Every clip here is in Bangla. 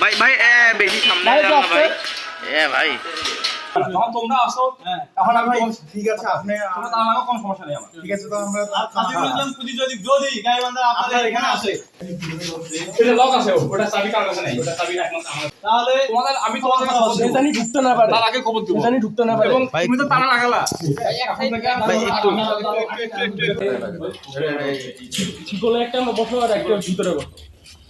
ভাই ভাই এ বেশি সামনে ভাই, যাও না ভাই এ ভাই যখন তোমরা আসো হ্যাঁ। তখন আমি ঠিক আছে আপনি তোমরা তার কোনো সমস্যা নেই আমার ঠিক আছে তো আমরা আপনি বললাম যদি যদি যদি গাইবান্ধা আপনাদের এখানে আসে এটা লক আছে ওটা চাবি কার কাছে নাই ওটা চাবি একমাত্র আমার তাহলে তোমাদের আমি তোমাদের কাছে খবর দেবো। জানি ঢুকতে না পারে তার আগে খবর দেবো জানি ঢুকতে না পারে এবং তুমি তো তালা লাগালা ভাই, একটু। বসো আর একটা ভিতরে বসো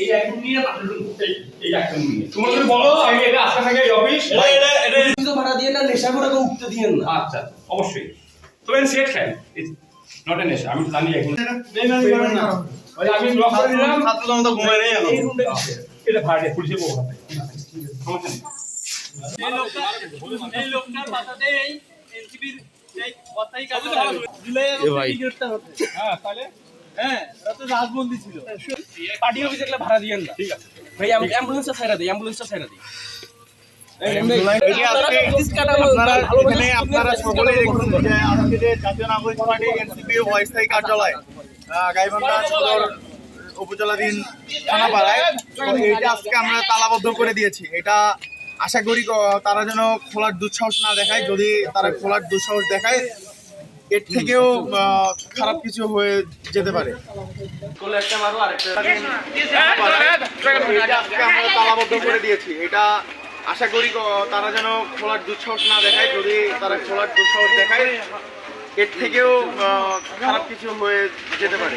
এই এখন নিয়ে এই এই নিয়ে। তোমরা যদি বলো আমি এটা আজকে থেকে অফিস এটা এটা এটা তো ভাড়া দিয়ে না নেশা করে উঠতে দিয়েন না। আচ্ছা অবশ্যই। তবে সেট খাই। নট এন এসে আমি জানি এখন। না। আমি ব্লক করে দিলাম। ছাত্র জনতা ঘুমায় নেই এখন। এই রুমটা কিসের? এটা ভাড়া পুলিশে বলব সমস্যা নেই। এই লোকটা এই লোকটার পাতাতে এই এনসিপির এই কথাই কাজ জুলাই হ্যাঁ তাহলে? হ্যাঁ রাজবন্দি ছিল। পার্টি অফিসে গেলে ভাড়া দিয়েন না। ঠিক আছে। ভাই অ্যাম্বুলেন্সটা ছাইরা দিই অ্যাম্বুলেন্সটা ছাইরা দিই। এই যে আজকে আপনারা সকলেই দেখুন যে আজকে জাতীয় নাগরিক পার্টি এনসিপি অস্থায়ী কার্যালয় গাইবান্ধা সদর উপজেলাধীন থানাপাড়ায় তো এইটা আজকে আমরা তালাবদ্ধ করে দিয়েছি। এটা আশা করি তারা যেন খোলার দুঃসাহস না দেখায়। যদি তারা খোলার দুঃসাহস দেখায় এর থেকেও খারাপ কিছু হয়ে যেতে পারে। আমরা তালাবদ্ধ করে দিয়েছি এটা আশা করি তারা যেন খোলার দুঃসাহস না দেখায়। যদি তারা খোলার দুঃসাহস দেখায়, এর থেকেও খারাপ কিছু হয়ে যেতে পারে।